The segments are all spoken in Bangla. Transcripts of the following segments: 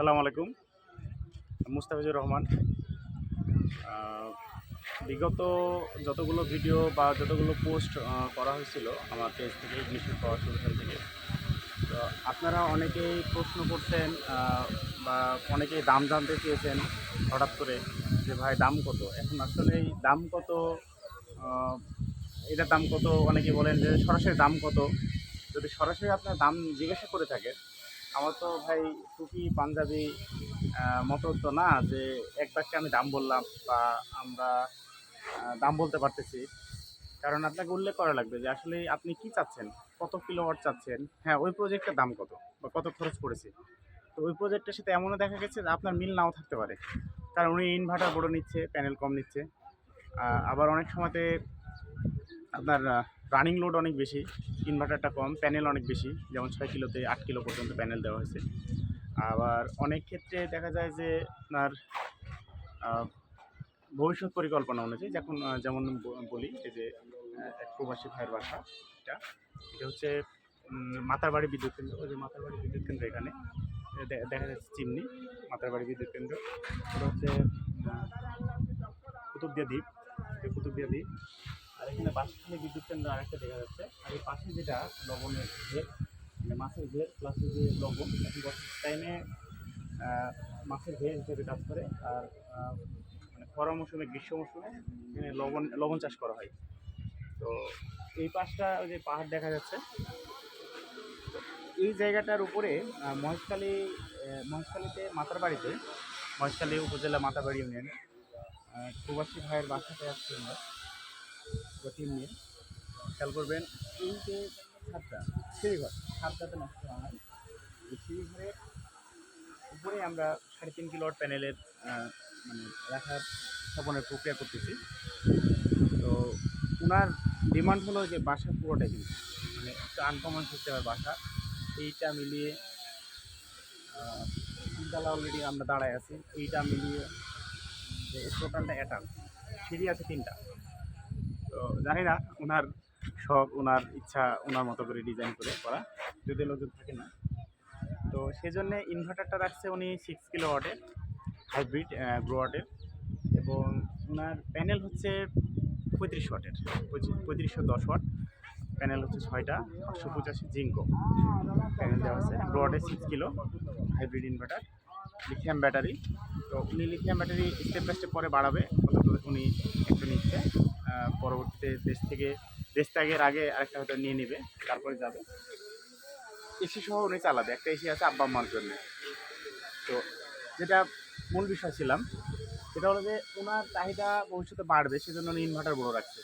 সালাম আলাইকুম। মুস্তাফিজুর রহমান। বিগত যতগুলো ভিডিও বা যতগুলো পোস্ট করা হয়েছিল আমার পেজ থেকে ইগনিশন পাওয়ার সলিউশন থেকে, তো আপনারা অনেকেই প্রশ্ন করছেন বা অনেকেই দাম জানতে চেয়েছেন হঠাৎ করে যে ভাই দাম কত? এখন আসলে এই দাম কত এটার দাম কত? অনেকে বলেন যে সরাসরি দাম কত? যদি সরাসরি আপনার দাম জিজ্ঞাসা করে থাকেন আমার তো ভাই টুপি, পাঞ্জাবি মতো তো না যে এক বাক্যে আমি দাম বললাম বা আমরা দাম বলতে পারতেছি। কারণ আপনাকে উল্লেখ করা লাগবে যে আসলে আপনি কি চাচ্ছেন? কত কিলোওয়াট চাচ্ছেন? হ্যাঁ ওই প্রজেক্টের দাম কত? বা কত খরচ পড়েছে তো ওই প্রজেক্টের সাথে এমনও দেখা গেছে যে আপনার মিল নাও থাকতে পারে। কারণ উনি ইনভার্টার বড় নিচ্ছে প্যানেল কম নিচ্ছে। আবার অনেক সময়তে আপনার রানিং লোড অনেক বেশি ইনভার্টারটা কম প্যানেল অনেক বেশি যেমন ছয় কিলোতে আট কিলো পর্যন্ত প্যানেল দেওয়া হয়েছে। আবার অনেক ক্ষেত্রে দেখা যায় যে আপনার ভবিষ্যৎ পরিকল্পনা অনুযায়ী যখন যেমন বলি এই যে এক প্রবাসী ভাইয়ের বাসা এটা এটা হচ্ছে উম, মাতারবাড়ি বিদ্যুৎ কেন্দ্র ওই যে মাতারবাড়ি বিদ্যুৎ কেন্দ্র এখানে দেখা যাচ্ছে চিমনি মাতারবাড়ি বিদ্যুৎ কেন্দ্র। এটা হচ্ছে কুতুবদিয়া দ্বীপ কুতুবদিয়া দ্বীপ। আর এখানে বাঁশখালী বিদ্যুৎ কেন্দ্র আরেকটা দেখা যাচ্ছে। আর এই পাশে যেটা লবণের ঘের মানে মাছের ঘের প্লাস যে লবণ এখন টাইমে মাছের ঘের হিসেবে কাজ করে। আর মানে খরা মৌসুমে, গ্রীষ্ম মৌসুমে এখানে লবণ লবণ চাষ করা হয়। তো এই পাশটা, ওই যে পাহাড় দেখা যাচ্ছে। এই জায়গাটার উপরে মহেশখালী মহেশখালীতে, মাতারবাড়িতে, মহেশখালী উপজেলা মাতারবাড়ি ইউনিয়ন প্রবাসী ভাইয়ের বাসাতে আসছি আমরা। টিম নিয়ে। খেয়াল করবেন এই যে ছাদটা সিঁড়িঘর ছাদটাতে নষ্ট হওয়া হয় এই সিঁড়িঘরের উপরে আমরা সাড়ে তিন কিলোয়াট প্যানেলের মানে রাখার স্থাপনের প্রক্রিয়া করতেছি। তো ওনার ডিমান্ড হলো যে বাসা পুরোটাই কিন্তু মানে একটা আনকমন সিস্টেমের বাসা। এইটা মিলিয়ে তিনতলা অলরেডি আমরা দাঁড়ায় আছি। এইটা মিলিয়ে টোটালটা অ্যাটাল সিঁড়ি আছে তিনটা। তো জানি না ওনার শখ ওনার ইচ্ছা ওনার মতো করে ডিজাইন করে করা। যদি লোকজন থাকে না। তো সেজন্য ইনভার্টারটা রাখছে উনি সিক্স কিলো ওয়াটের হাইব্রিড গ্রো ওয়াটের এবং ওনার প্যানেল হচ্ছে পঁয়ত্রিশ ওয়াটের পঁয়ত্রিশশো দশ ওয়াট প্যানেল হচ্ছে ছয়টা, পাঁচশো পঁচাশি জিঙ্কো। প্যানেল দেওয়া আছে। ওয়াটের six kilo hybrid inverter lithium battery তো উনি lithium battery step by step পরে বাড়াবে, অন্তত উনি একটু নিচ্ছে। পরবর্তীতে দেশ থেকে, দেশ ত্যাগের আগে আরেকটা হয়তো নিয়ে নেবে, তারপরে যাবে। এসি সহ উনি চালাবে, একটা এসি আছে আব্বা আম্মার জন্য। তো যেটা মূল বিষয় ছিলাম, সেটা হলো যে ওনার চাহিদা ভবিষ্যতে বাড়বে, সেজন্য উনি ইনভার্টার বড় রাখছে।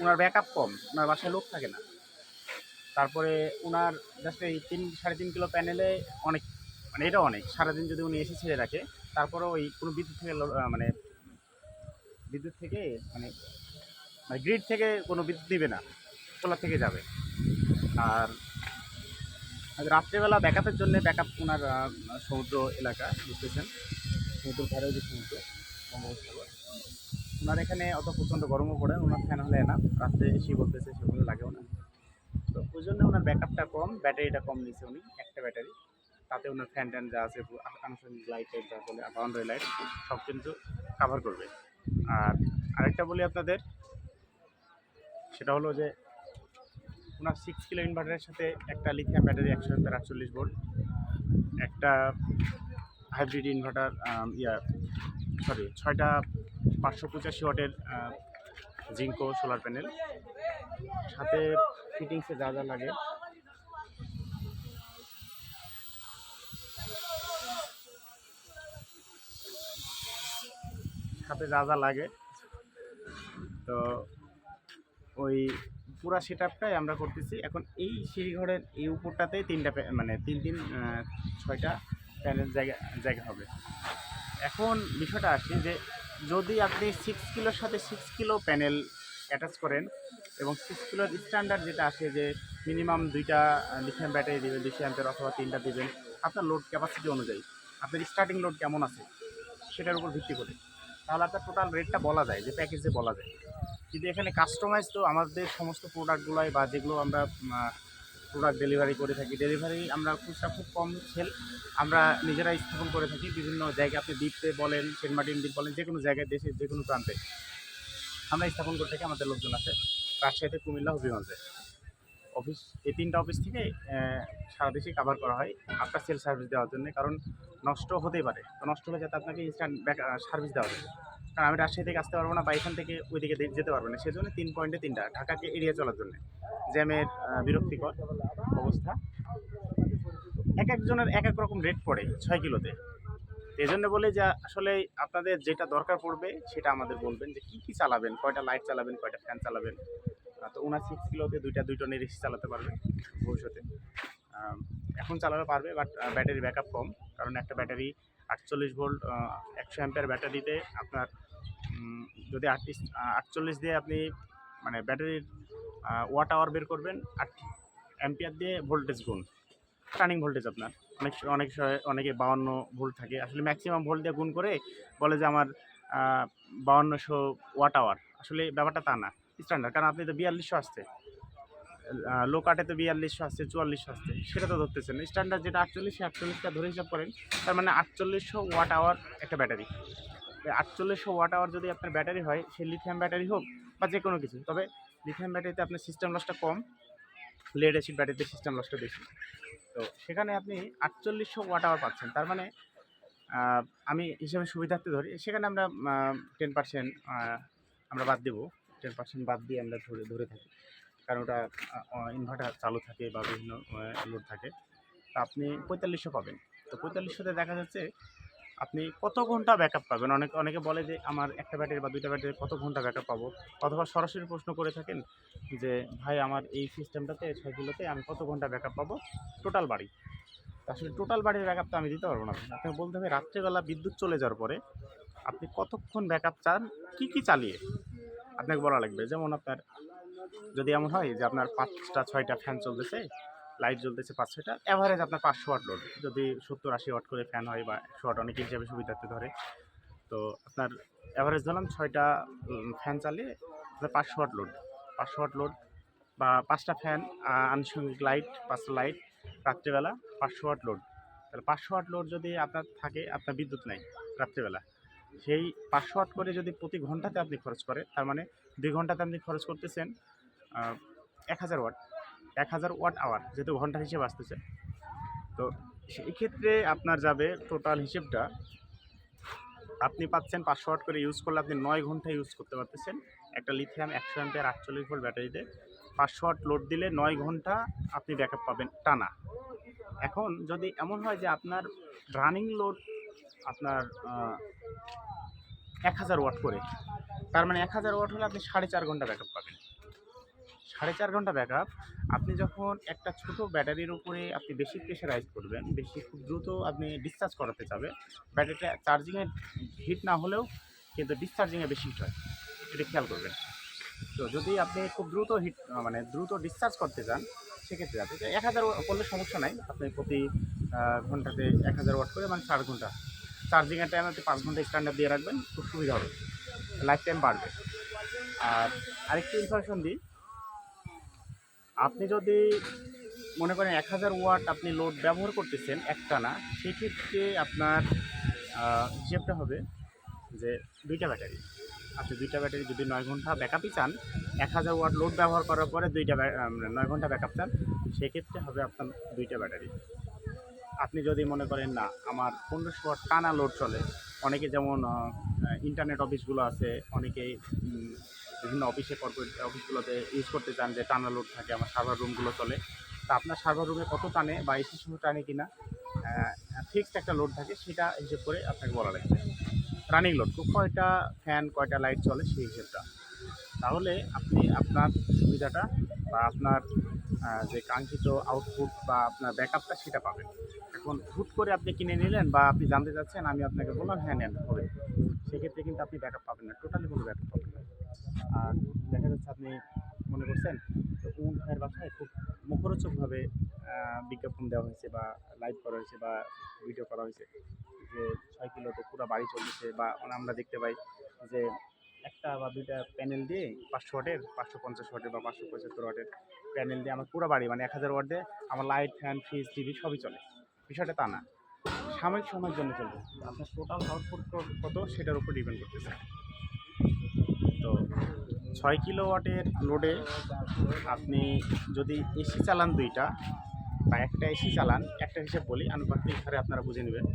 ওনার ব্যাকআপ কম ওনার বাসায় লোক থাকে না। তারপরে ওনার জাস্ট এই তিন, সাড়ে তিন কিলো প্যানেলে অনেক মানে এটা অনেক, সারাদিন যদি উনি এসি ছেড়ে রাখে তারপরে ওই কোনো বিদ্যুৎ থেকে মানে বিদ্যুৎ থেকে মানে মানে গ্রিড থেকে কোনো বিদ্যুৎ দিবে না সোলার থেকে যাবে। আর রাত্রেবেলা ব্যাকআপের জন্য ব্যাকআপ ওনার সমুদ্র এলাকা বুঝতেছেন সমুদ্র ধারে যে সমুদ্র, বঙ্গোপসাগর। ওনার এখানে অত প্রচণ্ড গরমও পড়ে ওনার ফ্যান হলে না, রাত্রে এসি বলতেছে সেগুলো লাগেও না। তো ওই জন্য ওনার ব্যাকআপটা কম, ব্যাটারিটা কম নিচ্ছে উনি, একটা ব্যাটারি। তাতে ওনার ফ্যান ট্যান যা আছে, পুরো লাইট টাইট যা বলে বাউন্ডারি লাইট সব কিন্তু কাভার করবে। আর আরেকটা বলি আপনাদের সেটা হলো যে ওনার সিক্স কিলো ইনভার্টারের সাথে একটা লিথিয়াম ব্যাটারি একশো হাজার আটচল্লিশ ভোল্ট একটা হাইব্রিড ইনভার্টার ইয়া সরি ছয়টা পাঁচশো পঁচাশি ওয়াটের জিঙ্কো সোলার প্যানেল সাথে ফিটিংসে যা যা লাগে। সাথে যা যা লাগে। তো ওই পুরা সেট আপটাই আমরা করতেছি। এখন এই সিঁড়িঘরের এই উপরটাতেই তিনটা মানে তিন তিন ছয়টা প্যানেল জায়গা জায়গা হবে। এখন বিষয়টা আসে যে যদি আপনি সিক্স কিলোর সাথে সিক্স কিলো প্যানেল অ্যাটাচ করেন এবং সিক্স কিলোর স্ট্যান্ডার্ড যেটা আসে যে মিনিমাম দুইটা লিথিয়াম ব্যাটারি দেবেন, দুইশো অ্যাম্পের অথবা তিনটা দেবেন, আপনার লোড ক্যাপাসিটি অনুযায়ী। আপনার স্টার্টিং লোড কেমন আছে? সেটার উপর ভিত্তি করে। তাহলে আপনার টোটাল রেটটা বলা যায়, যে প্যাকেজে বলা যায়। কিন্তু এখানে কাস্টমাইজ তো আমাদের সমস্ত প্রোডাক্টগুলোই বা যেগুলো আমরা প্রোডাক্ট ডেলিভারি করে থাকি। ডেলিভারি আমরা খুচরা খুব কম সেল আমরা নিজেরা স্থাপন করে থাকি। বিভিন্ন জায়গায় আপনি দ্বীপে বলেন, সেন্ট মার্টিন দ্বীপ বলেন যে কোনো জায়গায়, দেশের যে কোনো প্রান্তে। আমরা স্থাপন করে থাকি, আমাদের লোকজন আছে। রাজশাহীতে, কুমিল্লা, হবিগঞ্জে। অফিস, এই তিনটা অফিস থেকে সারা দেশে কাভার করা হয় আফটার সেল সার্ভিস দেওয়ার জন্য। কারণ নষ্ট হতেই পারে। তো নষ্ট হলে যাতে আপনাকে ইনস্ট্যান্ট সার্ভিস দেওয়া যায়। কারণ আমি রাজশাহী থেকে আসতে পারব না বা এখান থেকে ওইদিকে যেতে পারব না। সেজন্য তিন পয়েন্টে তিনটা, ঢাকাকে এড়িয়ে চলার জন্য। জ্যামের বিরক্তিকর অবস্থা। এক একজনের এক এক রকম রেট পড়ে ছয় কিলোতে। এই জন্য বলে যে, আসলে আপনাদের যেটা দরকার পড়বে, সেটা আমাদের বলবেন যে, কী কী চালাবেন? কয়টা লাইট চালাবেন, কয়টা ফ্যান চালাবেন? তো ওনার সিক্স কিলোতে দুইটা দুই টনের এসি চালাতে পারবে ভবিষ্যতে। এখন চালাতে পারবে বাট ব্যাটারি ব্যাকআপ কম। কারণ একটা ব্যাটারি আটচল্লিশ ভোল্ট একশো অ্যাম্পের ব্যাটারিতে আপনার যদি আটত্রিশ আটচল্লিশ দিয়ে আপনি মানে ব্যাটারির ওয়াট আওয়ার বের করবেন, আট অ্যাম্পিয়ার দিয়ে ভোল্টেজ গুণ। রানিং ভোল্টেজ আপনার। অনেক অনেক অনেকে বাউন্ন ভোল্ট থাকে। আসলে ম্যাক্সিমাম ভোল্ট দিয়ে গুণ করে বলে যে আমার বাউন্নশো ওয়াট আওয়ার। আসলে ব্যাপারটা তা না, স্ট্যান্ডার্ড। কারণ আপনি তো বিয়াল্লিশশো আসছে। লো কাটে তো বিয়াল্লিশশো আসছে, চুয়াল্লিশশো আসছে। সেটা তো ধরতেছেন। স্ট্যান্ডার্ড যেটা আটচল্লিশ আটচল্লিশটা ধরে হিসাব করেন। তার মানে আটচল্লিশশো ওয়াট আওয়ার একটা ব্যাটারি। আটচল্লিশশো ওয়াট আওয়ার যদি আপনার ব্যাটারি হয় সে লিথিয়াম ব্যাটারি হোক বা যে কোনো কিছু। তবে লিথিয়াম ব্যাটারিতে আপনার সিস্টেম লসটা কম লেড অ্যাসিড ব্যাটারিতে সিস্টেম লসটা বেশি। তো সেখানে আপনি আটচল্লিশশো ওয়াট আওয়ার পাচ্ছেন। তার মানে আমি হিসেবে সুবিধার্থে ধরি, সেখানে আমরা টেন পার্সেন্ট আমরা বাদ দেবো। টেন পার্সেন্ট বাদ দিয়ে আমরা ধরে ধরে থাকি। কারণ ওটা ইনভার্টার চালু থাকে বা বিভিন্ন লোড থাকে। তা আপনি পঁয়তাল্লিশশো পাবেন। তো পঁয়তাল্লিশশোতে দেখা যাচ্ছে আপনি কত ঘণ্টা ব্যাকআপ পাবেন? অনেক, অনেকে বলে যে আমার একটা ব্যাটারি বা দুইটা ব্যাটারি কত ঘণ্টা ব্যাকআপ পাবো? অথবা সরাসরি প্রশ্ন করে থাকেন যে, ভাই, আমার এই সিস্টেমটাতে ছয় কিলোতে আমি কত ঘণ্টা ব্যাকআপ পাবো? টোটাল বাড়ি। আসলে টোটাল বাড়ির ব্যাকআপ তো আমি দিতে পারব না। আপনাকে বলতে হবে, রাত্রেবেলা বিদ্যুৎ চলে যাওয়ার পরে আপনি কতক্ষণ ব্যাকআপ চান? কি কি চালিয়ে? আপনাকে বলা লাগবে। যেমন আপনার, যদি এমন হয় যে আপনার পাঁচটা, ছয়টা ফ্যান চলতেছে লাইট জ্বলতেছে পাঁচ ছয়টা। অ্যাভারেজ আপনার পাঁচশো ওয়াট লোড যদি সত্তর আশি ওয়াট করে ফ্যান হয় বা একশো ওয়াট অনেক হিসাবে সুবিধার্থে ধরে। তো আপনার অ্যাভারেজ ধরলাম ছয়টা ফ্যান চালিয়ে আপনার পাঁচশো ওয়াট লোড পাঁচশো ওয়াট লোড বা পাঁচটা ফ্যান আনুষঙ্গিক লাইট পাঁচটা লাইট রাত্রিবেলা পাঁচশো ওয়াট লোড তাহলে পাঁচশো ওয়াট লোড যদি আপনার থাকে, আপনার বিদ্যুৎ নেই রাত্রিবেলা। সেই পাঁচশো ওয়াট করে যদি প্রতি ঘন্টাতে আপনি খরচ করে, তার মানে দুই ঘন্টাতে আপনি খরচ করতেছেন এক হাজার ওয়াট এক হাজার ওয়াট আওয়ার যেহেতু ঘণ্টা হিসেবে আসতেছে। তো সেই ক্ষেত্রে আপনার যাবে টোটাল হিসেবটা, আপনি পাচ্ছেন পাঁচশো ওয়াট করে ইউজ করলে আপনি নয় ঘণ্টা ইউজ করতে পারতেছেন। একটা লিথিয়াম একশো অ্যাম্পিয়ার আটচল্লিশ ভোল্ট ব্যাটারিতে পাঁচশো ওয়াট লোড দিলে নয় ঘণ্টা আপনি ব্যাকআপ পাবেন টানা। এখন যদি এমন হয় যে আপনার রানিং লোড আপনার এক হাজার ওয়াট করে, তার মানে এক হাজার ওয়াট হলে আপনি সাড়ে চার ঘণ্টা ব্যাকআপ পাবেন। সাড়ে চার ঘণ্টা ব্যাকআপ আপনি যখন একটা ছোট ব্যাটারির উপরে আপনি বেশি প্রেশারাইজ করবেন, বেশি খুব দ্রুত আপনি ডিসচার্জ করাতে চাবে ব্যাটারিটা চার্জিংয়ে হিট না হলেও কিন্তু ডিসচার্জিংয়ে বেশি হিট হয়। এটা খেয়াল করবেন। তো যদি আপনি খুব দ্রুত হিট মানে দ্রুত ডিসচার্জ করতে চান, সেক্ষেত্রে আপনি এক হাজার করলে সমস্যা নাই। আপনি প্রতি ঘন্টাতে এক হাজার ওয়াট করে মানে চার ঘণ্টা চার্জিংয়ের টাইম আপনি পাঁচ ঘণ্টা স্ট্যান্ডার্ড দিয়ে রাখবেন, খুব সুবিধা হবে। লাইফ টাইম বাড়বে। আর আরেকটি ইনফরমেশন দিই আপনি যদি মনে করেন এক হাজার ওয়াট আপনি লোড ব্যবহার করতেছেন একটানা সেক্ষেত্রে আপনার হিসেবটা হবে যে দুইটা ব্যাটারি। আপনি দুইটা ব্যাটারি যদি নয় ঘণ্টা ব্যাকআপই চান এক হাজার ওয়াট লোড ব্যবহার করার পরে দুইটা মানে নয় ঘণ্টা ব্যাকআপ চান সেক্ষেত্রে হবে আপনার দুইটা ব্যাটারি। আপনি যদি মনে করেন না আমার পনেরোশো ওয়াট টানা লোড চলে অনেকে যেমন ইন্টারনেট অফিসগুলো আছে অনেকেই উম, বিভিন্ন অফিসে কর্পোরেট অফিসগুলোতে ইউজ করতে চান যে টানা লোড থাকে, আমার সার্ভার রুমগুলো চলে। তা আপনার সার্ভার রুমে কত টানে বা এসি সহ টানে কিনা ফিক্সড একটা লোড থাকে, সেটা হিসেব করে আপনাকে বলা লাগবে। রানিং লোড কয়টা ফ্যান কয়টা লাইট চলে সেই হিসেবটা। তাহলে আপনি আপনার সুবিধাটা বা আপনার যে কাঙ্ক্ষিত আউটপুট বা আপনার ব্যাকআপটা সেটা পাবেন। এখন হুট করে আপনি কিনে নিলেন বা আপনি জানতে চাচ্ছেন, আমি আপনাকে বললাম হ্যাঁ নেন, হবে। সেক্ষেত্রে কিন্তু আপনি ব্যাকআপ পাবেন না টোটালি কোনো ব্যাকআপ পাবেন না। আর দেখা যাচ্ছে আপনি মনে করছেন তো উম ভাইয়ের বাসায় খুব মুখরোচকভাবে বিজ্ঞাপন দেওয়া হয়েছে বা লাইভ করা হয়েছে বা ভিডিও করা হয়েছে যে ছয় কিলোতে পুরো বাড়ি চলতেছে বা আমরা দেখতে পাই যে একটা বা দুইটা প্যানেল দিয়ে পাঁচশো ওয়াটের, পাঁচশো পঞ্চাশ ওয়াটের বা পাঁচশো পঁচাত্তর ওয়াটের প্যানেল দিয়ে আমার পুরো বাড়ি মানে এক হাজার ওয়াট দিয়ে আমার লাইট ফ্যান ফ্রিজ টিভি সবই চলে। বিষয়টা তা না। সাময়িক সময়ের জন্য চলবে। আপনার টোটাল আউটপুট কত, সেটার উপর ডিপেন্ড করতেছে। তো ছয় কিলো ওয়াটের লোডে আপনি যদি এসি চালান দুইটা বা একটা এসি চালান, একটা হিসেব বলি, আনুপাতিক হারে আপনারা বুঝে নেবেন।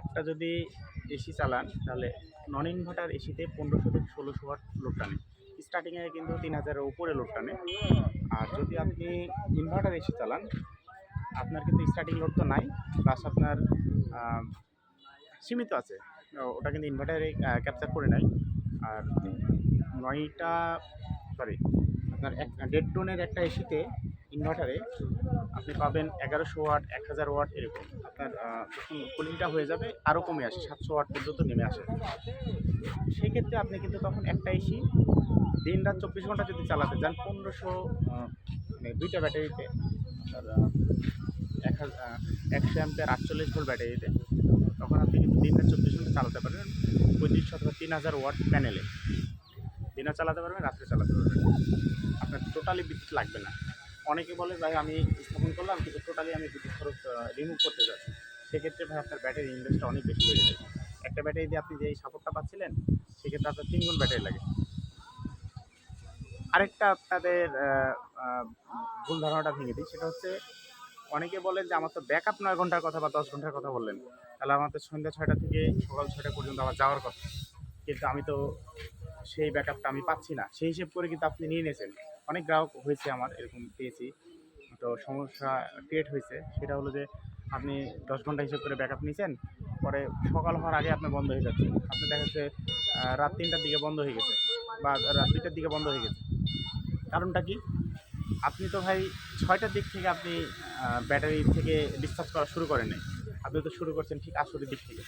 একটা যদি এসি চালান, তাহলে নন ইনভার্টার এসিতে পনেরোশো থেকে ষোলোশো ওয়াট লোড টানে। স্টার্টিংয়ে কিন্তু তিন হাজারের উপরে লোড টানে। আর যদি আপনি ইনভার্টার এসি চালান, আপনার কিন্তু স্টার্টিং লোড তো নাই প্লাস আপনার সীমিত আছে। ওটা কিন্তু ইনভার্টারে ক্যাপচার করে নেয়। আর নয়টা সরি আপনার এক দেড় টনের একটা এসিতে ইনভার্টারে আপনি পাবেন এগারোশো ওয়াট, এক হাজার ওয়াট এরকম। আপনার কুলিংটা হয়ে যাবে আরও কমে আসে, সাতশো ওয়াট পর্যন্ত নেমে আসে। সেক্ষেত্রে আপনি কিন্তু তখন একটা এসি দিন রাত চব্বিশ ঘণ্টা যদি চালাতে চান পনেরোশো মানে দুইটা ব্যাটারিতে এক হাজার একশো অ্যাম্পের আটচল্লিশ ভোল্ট ব্যাটারিতে, তখন আপনি কিন্তু দিন রাত চব্বিশ ঘণ্টা চালাতে পারেন পঁয়ত্রিশ অথবা তিন হাজার ওয়াট প্যানেলে দিনে চালাতে পারবেন, রাত্রে চালাতে পারবেন। আপনার টোটালি বিদ্যুৎ লাগবে না। অনেকে বলে, ভাই, আমি স্থাপন করলাম, কিন্তু টোটালি আমি বিদ্যুৎ খরচ রিমুভ করতে চাচ্ছি সেক্ষেত্রে ভাই, আপনার ব্যাটারি ইনভেস্টটা অনেক বেশি হয়ে যাবে। একটা ব্যাটারি দিয়ে আপনি যে সাপোর্টটা পাচ্ছিলেন, সেক্ষেত্রে আপনার তিন গুণ ব্যাটারি লাগে। আরেকটা আপনাদের ভুল ধারণাটা ভেঙে দিই, সেটা হচ্ছে, অনেকে বলেন যে, আমার তো ব্যাক আপ নয় ঘণ্টার কথা বা দশ ঘণ্টার কথা বললেন। তাহলে আমার তো সন্ধ্যা ছয়টা থেকে সকাল ছয়টা পর্যন্ত আমার যাওয়ার কথা। কিন্তু আমি তো সেই ব্যাকআপটা আমি পাচ্ছি না। সেই হিসেব করে কিন্তু আপনি নিয়ে নিয়েছেন। অনেক গ্রাহক হয়েছে আমার, এরকম পেয়েছি। তো সমস্যা ক্রিয়েট হয়েছে। সেটা হলো যে আপনি দশ ঘণ্টা হিসেব করে ব্যাকআপ নিয়েছেন, পরে সকাল হওয়ার আগে আপনার বন্ধ হয়ে যাচ্ছে। আপনি দেখা যাচ্ছে রাত তিনটার দিকে বন্ধ হয়ে গেছে বা রাত দুইটার দিকে বন্ধ হয়ে গেছে। কারণটা কি? আপনি তো ভাই ছয়টার দিক থেকে আপনি ব্যাটারি থেকে ডিসচার্জ করা শুরু করেন নাই। আপনি তো শুরু করছেন ঠিক আসরের দিক থেকে।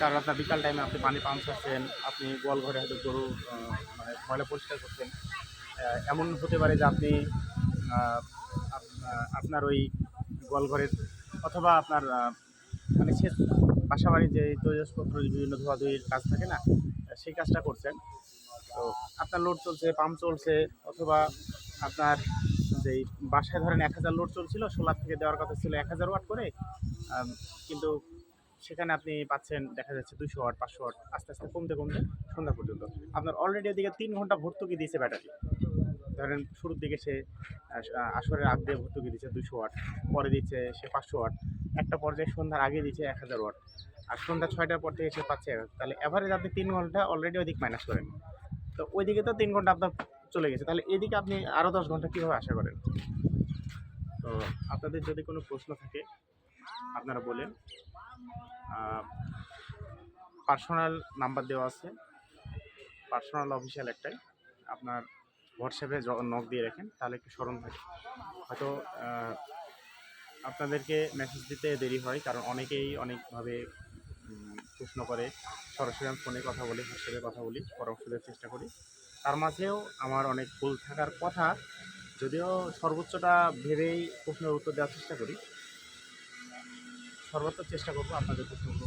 কারণ আপনার বিকাল টাইমে আপনি পানি পাম্প করছেন, আপনি গোয়াল ঘরে হয়তো গরু মানে ময়লা পরিষ্কার করছেন। এমন হতে পারে যে আপনি আপনার ওই গোয়াল ঘরের অথবা আপনার মানে সে বাসা বাড়ির যে তৈজসপত্র, বিভিন্ন ধোয়াধুয়ির কাজ থাকে না, সেই কাজটা করছেন। তো আপনার লোড চলছে পাম্প চলছে, অথবা আপনার যেই বাসায় ধরেন এক হাজার লোড চলছিল সোলার থেকে দেওয়ার কথা ছিল এক হাজার ওয়াট করে কিন্তু সেখানে আপনি পাচ্ছেন, দেখা যাচ্ছে দুশো ওয়াট, পাঁচশো ওয়াট, আস্তে আস্তে কমতে কমতে সন্ধ্যা পর্যন্ত। আপনার অলরেডি এদিকে তিন ঘণ্টা ভর্তুকি দিয়েছে ব্যাটারি। ধরেন শুরুর দিকে সে আসরের আগ দিয়ে ভর্তুকি দিচ্ছে দুশো ওয়াট, পরে দিচ্ছে সে পাঁচশো ওয়াট, একটা পর্যায়ে সন্ধ্যার আগে দিচ্ছে এক হাজার ওয়াট, আর সন্ধ্যা ছয়টার পর থেকে সে পাচ্ছে তাহলে অ্যাভারেজ আপনি তিন ঘণ্টা অলরেডি ওইদিক মাইনাস করেন। তো ওইদিকে তো তিন ঘণ্টা আপনার চলে গেছে। তাহলে এদিকে আপনি আরও দশ ঘণ্টা কীভাবে আশা করেন? তো আপনাদের যদি কোনো প্রশ্ন থাকে আপনারা বলেন। পার্সোনাল নাম্বার দেওয়া আছে। পার্সোনাল অফিসিয়াল একটাই। আপনার হোয়াটসঅ্যাপে নক দিয়ে রাখেন, তাহলে একটু স্মরণ থাকে। হয়তো আপনাদেরকে মেসেজ দিতে দেরি হয়, কারণ অনেকেই অনেকভাবে প্রশ্ন করে। সরাসরি আমি ফোনে কথা বলি হোয়াটসঅ্যাপে কথা বলি, পরামর্শ দেওয়ার চেষ্টা করি। তার মাঝেও আমার অনেক ভুল থাকার কথা, যদিও সর্বোচ্চটা ভেবেই প্রশ্নের উত্তর দেওয়ার চেষ্টা করি। সর্বোচ্চ চেষ্টা করব আপনাদের প্রশ্নগুলো